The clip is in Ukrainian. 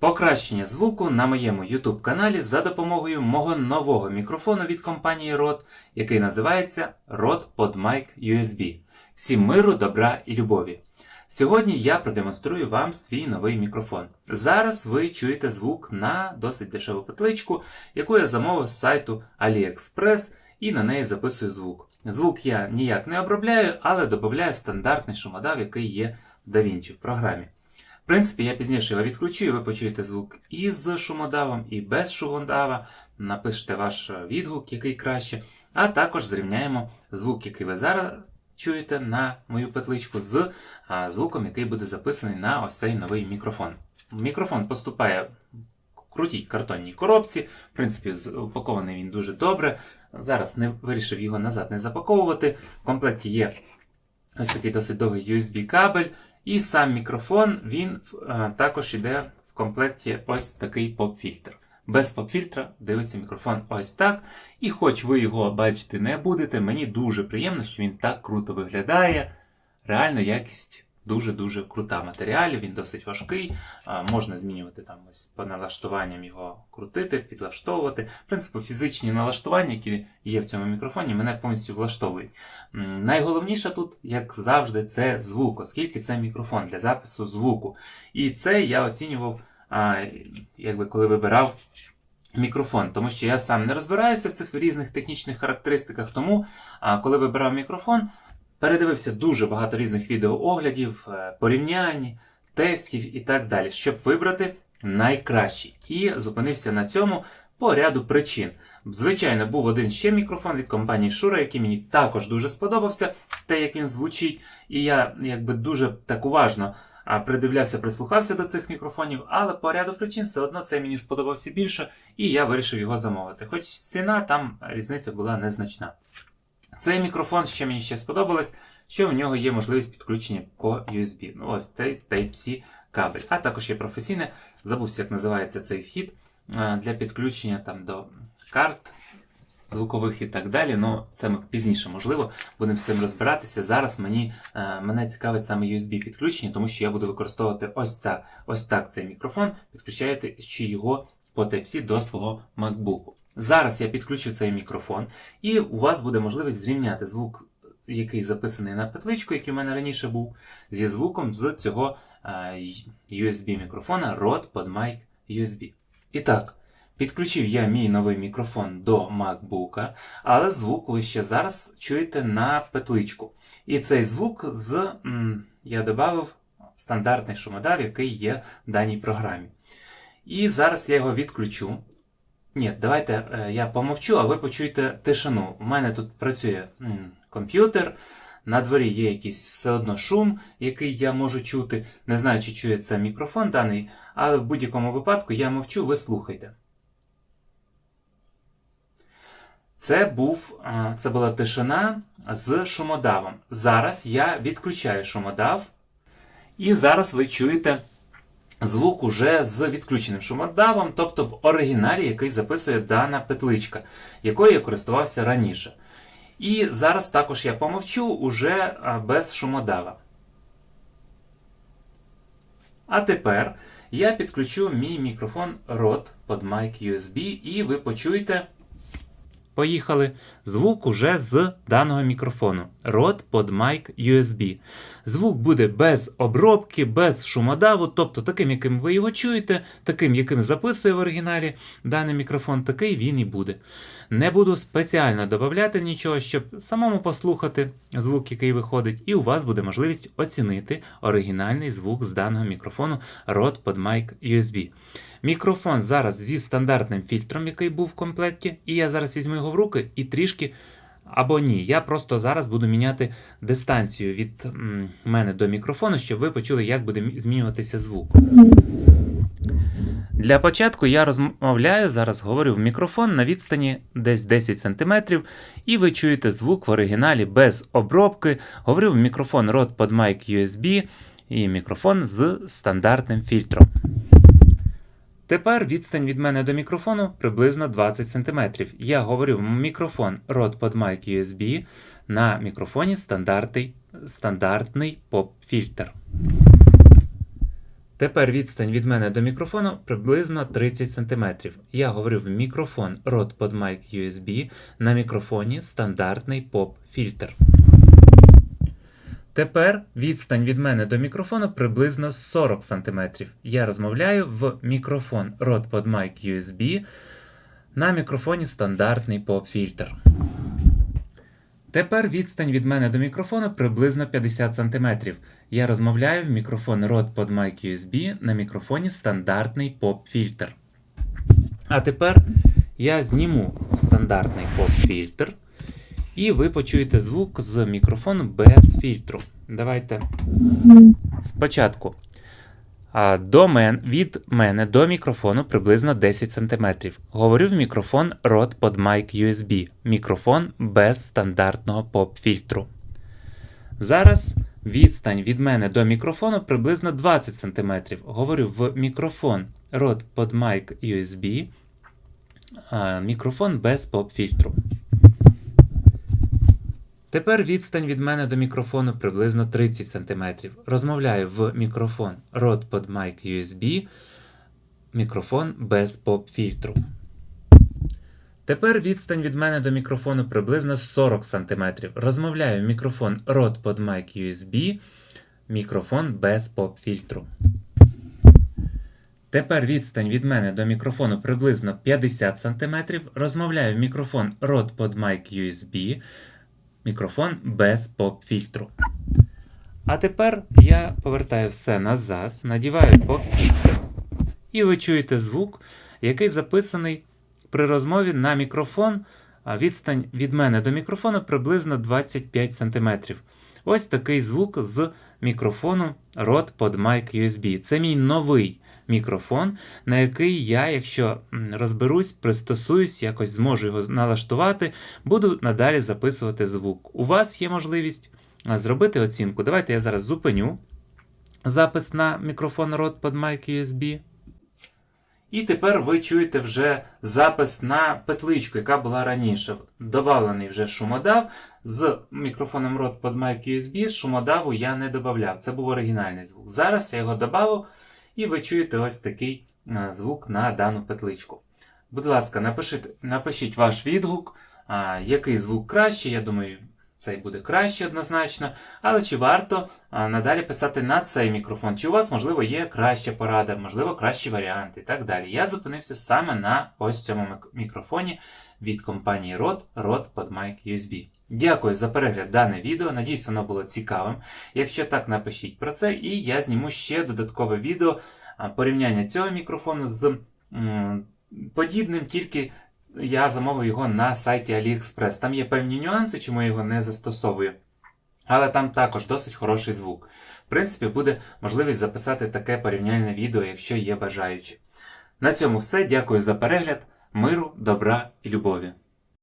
Покращення звуку на моєму YouTube каналі за допомогою мого нового мікрофону від компанії Rode, який називається Rode PodMic USB. Всім миру, добра і любові. Сьогодні я продемонструю вам свій новий мікрофон. Зараз ви чуєте звук на досить дешеву петличку, яку я замовив з сайту AliExpress і на неї записую звук. Звук я ніяк не обробляю, але додаю стандартний шумодав, який є в DaVinci в програмі. В принципі, я пізніше його відключу, і ви почуєте звук і з шумодавом, і без шумодава. Напишете ваш відгук, який краще. А також зрівняємо звук, який ви зараз чуєте на мою петличку, з звуком, який буде записаний на ось цей новий мікрофон. Мікрофон поступає в крутій картонній коробці. В принципі, упакований він дуже добре. Зараз не вирішив його назад не запаковувати. В комплекті є ось такий досить довгий USB-кабель. І сам мікрофон він е, також йде в комплекті ось такий поп-фільтр. Без поп-фільтра дивиться мікрофон ось так. І хоч ви його бачити не будете, мені дуже приємно, що він так круто виглядає. Реально якість дуже-дуже крута матеріалів, він досить важкий. Можна змінювати там ось по налаштуванням його крутити, підлаштовувати. В принципі, фізичні налаштування, які є в цьому мікрофоні, мене повністю влаштовують. Найголовніше тут, як завжди, це звук, оскільки це мікрофон для запису звуку. І це я оцінював, якби коли вибирав мікрофон, тому що я сам не розбираюся в цих різних технічних характеристиках. Тому, коли вибирав мікрофон, передивився дуже багато різних відеооглядів, е, порівнянь, тестів і так далі, щоб вибрати найкращий. І зупинився на цьому по ряду причин. Звичайно, був один ще мікрофон від компанії Shure, який мені також дуже сподобався, те, як він звучить. І я якби дуже так уважно придивлявся, прислухався до цих мікрофонів, але по ряду причин все одно це мені сподобався більше, і я вирішив його замовити. Хоч ціна там різниця була незначна. Цей мікрофон, що мені ще сподобалось, що в нього є можливість підключення по USB. Ну, ось цей Type-C кабель. А також є професійне, забувся, як називається цей вхід е, для підключення там до карт звукових і так далі. Ну, це ми пізніше можливо будемо з цим розбиратися. Зараз мені е, мене цікавить саме USB підключення, тому що я буду використовувати ось це, ось так цей мікрофон, підключаючи його по Type-C до свого MacBook. Зараз я підключу цей мікрофон, і у вас буде можливість зрівняти звук, який записаний на петличку, який в мене раніше був, зі звуком з цього USB-мікрофона Rode PodMic USB. І так, підключив я мій новий мікрофон до MacBook, але звук ви ще зараз чуєте на петличку. І цей звук з я додав стандартний шумодав, який є в даній програмі. І зараз я його відключу. Ні, давайте е, я помовчу, а ви почуєте тишину. У мене тут працює комп'ютер, на дворі є якийсь все одно шум, який я можу чути. Не знаю, чи чує це мікрофон даний, але в будь-якому випадку я мовчу, ви слухайте. Це, був, е, це була тишина з шумодавом. Зараз я відключаю шумодав, і зараз ви чуєте звук уже з відключеним шумодавом, тобто в оригіналі, який записує дана петличка, якою я користувався раніше. І зараз також я помовчу уже без шумодава. А тепер я підключу мій мікрофон Rode PodMic USB, і ви почуєте. Поїхали. Звук уже з даного мікрофону Rode PodMic USB. Звук буде без обробки, без шумодаву, тобто таким, яким ви його чуєте, таким, яким записує в оригіналі даний мікрофон, такий він і буде. Не буду спеціально додавати нічого, щоб самому послухати звук, який виходить, і у вас буде можливість оцінити оригінальний звук з даного мікрофону Rode PodMic USB. Мікрофон зараз зі стандартним фільтром, який був в комплекті, і я зараз візьму його в руки і трішки. Або ні, я просто зараз буду міняти дистанцію від мене до мікрофону, щоб ви почули, як буде змінюватися звук. Для початку я розмовляю, зараз говорю в мікрофон на відстані десь 10 см, і ви чуєте звук в оригіналі без обробки. Говорю в мікрофон Rode PodMic USB і мікрофон з стандартним фільтром. Тепер відстань від мене до мікрофону приблизно 20 см. Я говорю в мікрофон Rode PodMic USB на мікрофоні стандартний, стандартний поп-фільтр. Тепер відстань від мене до мікрофону приблизно 30 см. Я говорю в мікрофон Rode PodMic USB на мікрофоні стандартний поп-фільтр. Тепер відстань від мене до мікрофону приблизно 40 см. Я розмовляю в мікрофон Rode PodMic USB на мікрофоні стандартний поп-фільтр. Тепер відстань від мене до мікрофону приблизно 50 см. Я розмовляю в мікрофон Rode PodMic USB на мікрофоні стандартний поп-фільтр. А тепер я зніму стандартний поп-фільтр, і ви почуєте звук з мікрофону без фільтру. Давайте спочатку. До мен, від мене до мікрофону приблизно 10 см. Говорю в мікрофон Rode PodMic USB. Мікрофон без стандартного поп-фільтру. Зараз відстань від мене до мікрофону приблизно 20 см. Говорю в мікрофон Rode PodMic USB. Мікрофон без поп-фільтру. Тепер відстань від мене до мікрофону приблизно 30 см. Розмовляю в мікрофон Rode PodMic USB, мікрофон без поп-фільтру. Тепер відстань від мене до мікрофону приблизно 40 см. Розмовляю в мікрофон Rode PodMic USB, мікрофон без поп-фільтру. Тепер відстань від мене до мікрофону приблизно 50 см. Розмовляю в мікрофон Rode PodMic USB, мікрофон без поп-фільтру. А тепер я повертаю все назад, надіваю поп-фільтр, і ви чуєте звук, який записаний при розмові на мікрофон. А відстань від мене до мікрофону приблизно 25 см. Ось такий звук з мікрофону Rode PodMic USB. Це мій новий мікрофон, на який я, якщо розберусь, пристосуюсь, якось зможу його налаштувати, буду надалі записувати звук. У вас є можливість зробити оцінку. Давайте я зараз зупиню запис на мікрофон Rode PodMic USB. І тепер ви чуєте вже запис на петличку, яка була раніше. Добавлений вже шумодав. З мікрофоном Rode PodMic USB шумодаву я не додавав. Це був оригінальний звук. Зараз я його додав, і ви чуєте ось такий е, звук на дану петличку. Будь ласка, напишіть, напишіть ваш відгук, а, який звук краще. Я думаю, цей буде краще однозначно. Але чи варто а, надалі писати на цей мікрофон? Чи у вас, можливо, є краща порада, можливо, кращі варіанти і так далі. Я зупинився саме на ось цьому мікрофоні від компанії Rode, Rode PodMic USB. Дякую за перегляд дане відео. Надіюсь, воно було цікавим. Якщо так, напишіть про це, і я зніму ще додаткове відео порівняння цього мікрофону з подібним, тільки я замовив його на сайті AliExpress. Там є певні нюанси, чому я його не застосовую. Але там також досить хороший звук. В принципі, буде можливість записати таке порівняльне відео, якщо є бажаючі. На цьому все. Дякую за перегляд, миру, добра і любові.